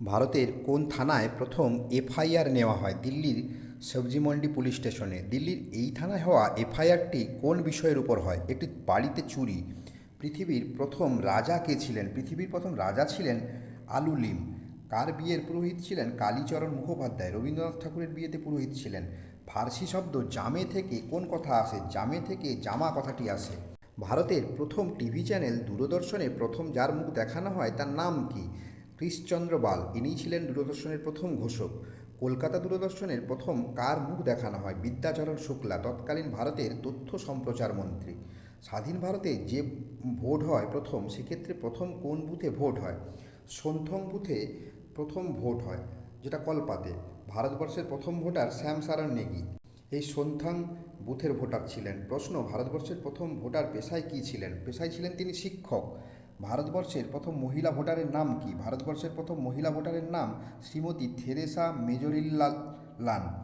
ভারতের কোন থানায় প্রথম এফআইআর নেওয়া হয়? দিল্লির সবজিমন্ডি পুলিশ স্টেশনে। দিল্লির এই থানায় হওয়া এফআইআরটি কোন বিষয়ের উপর হয়? একটি বাড়িতে চুরি। পৃথিবীর প্রথম রাজা কে ছিলেন? পৃথিবীর প্রথম রাজা ছিলেন আলুলিম কার বিয়ের পুরোহিত ছিলেন? কালীচরণ মুখোপাধ্যায়। রবীন্দ্রনাথ ঠাকুরের বিয়েতে পুরোহিত ছিলেন। ফার্সি শব্দ জামে থেকে কোন কথা আসে? জামে থেকে জামা কথাটি আসে। ভারতের প্রথম টিভি চ্যানেল দূরদর্শনে প্রথম যার মুখ দেখানো হয় তার নাম কি? কৃষ্ণচন্দ্র বাল। ইনিই ছিলেন দূরদর্শনের প্রথম ঘোষক। কলকাতা দূরদর্শনের প্রথম কার মুখ দেখানো হয়? বিদ্যাচরণ শুক্লা, তৎকালীন ভারতের তথ্য সম্প্রচার মন্ত্রী। স্বাধীন ভারতে যে ভোট হয় প্রথম, সেক্ষেত্রে প্রথম কোন বুথে ভোট হয়? সন্থং বুথে প্রথম ভোট হয়, যেটা কলপাতে ভারতবর্ষের প্রথম ভোটার শ্যাম সারণ নেগি। এই সন্থাং বুথের ভোটার ছিলেন। প্রশ্ন, ভারতবর্ষের প্রথম ভোটার পেশায় কী ছিলেন? পেশায় ছিলেন তিনি শিক্ষক। ভারতবর্ষের প্রথম মহিলা ভোটারের নাম কি? ভারতবর্ষের প্রথম মহিলা ভোটারের নাম শ্রীমতী থেরেসা মেজরিল্লা লান।